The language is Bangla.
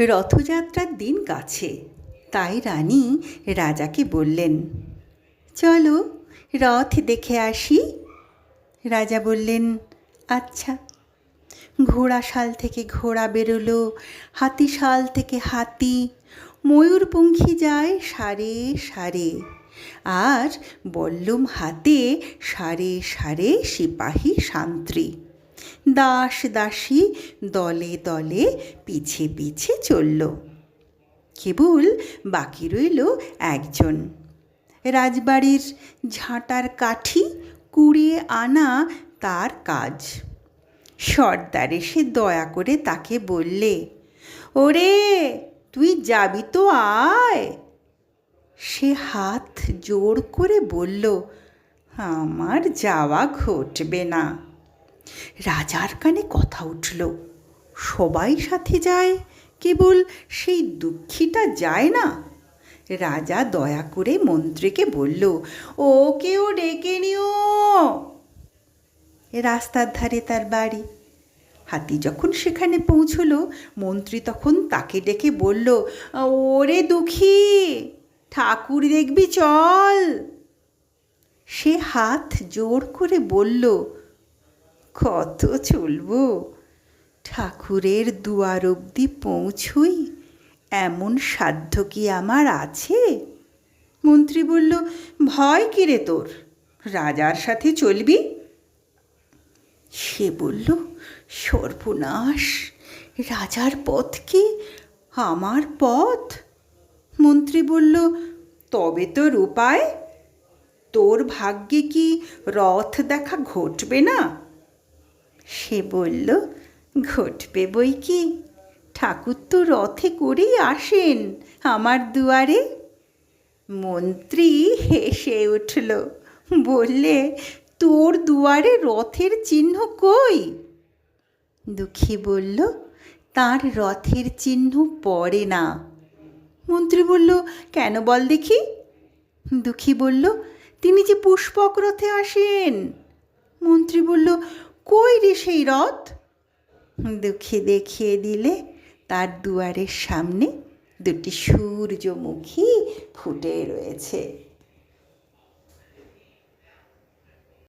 রথযাত্রার দিন কাছে। তাই রানী রাজাকে বললেন, চলো রথ দেখে আসি। রাজা বললেন আচ্ছা। ঘোড়াশাল থেকে ঘোড়া বেরোলো, হাতিশাল থেকে হাতি, ময়ূরপঙ্খী যায় সারে সারে, আর বল্লম হাতে সারে সারে সিপাহী শান্ত্রী দাস দাসী দলে দলে পিছে পিছে চলল। কেবল বাকি রইল একজন। রাজবাড়ির ঝাঁটার কাঠি কুড়িয়ে আনা তার কাজ। সর্দার এসে দয়া করে তাকে বললে, ওরে, তুই যাবি তো আয়। সে হাত জোর করে বলল, আমার যাওয়া ঘটবে না। রাজার কানে কথা উঠল, সবাই সাথে যায়, কেবল সেই দুঃখীটা যায় না? রাজা দয়া করে মন্ত্রীকে বলল ও কেউ ডেকে নিও। রাস্তার ধারে তার বাড়ি। হাতি যখন সেখানে পৌঁছলো, মন্ত্রী তখন তাকে ডেকে বলল, ওরে দুঃখী, ঠাকুর দেখবি চল। সে হাত জোর করে বলল কত চলবো? ঠাকুরের দুয়ার অবধি পৌঁছুই? এমন সাধ্য কি আমার আছে? মন্ত্রী বলল, ভয় কিরে তোর? রাজার সাথে চলবি? সে বলল, সর্বনাশ! রাজার পথ কি? আমার পথ? মন্ত্রী বলল, তবে তোর উপায়? তোর ভাগ্যে কি রথ দেখা ঘটবে না? সে বলল, ঘটবে বই কি? ঠাকুর তো রথে করেই আসেন আমার দুয়ারে। মন্ত্রী হেসে উঠল, বললে, তোর দুয়ারে রথের চিহ্ন কই? দুঃখী বলল, তার রথের চিহ্ন পড়ে না। মন্ত্রী বলল, কেন বল দেখি? দুঃখী বলল, তিনি যে পুষ্পক রথে আসেন। মন্ত্রী বলল কই রে সেই রথ? দুঃখে দেখিয়ে দিলে তার দুয়ারের সামনে দুটি সূর্যমুখী ফুটে রয়েছে।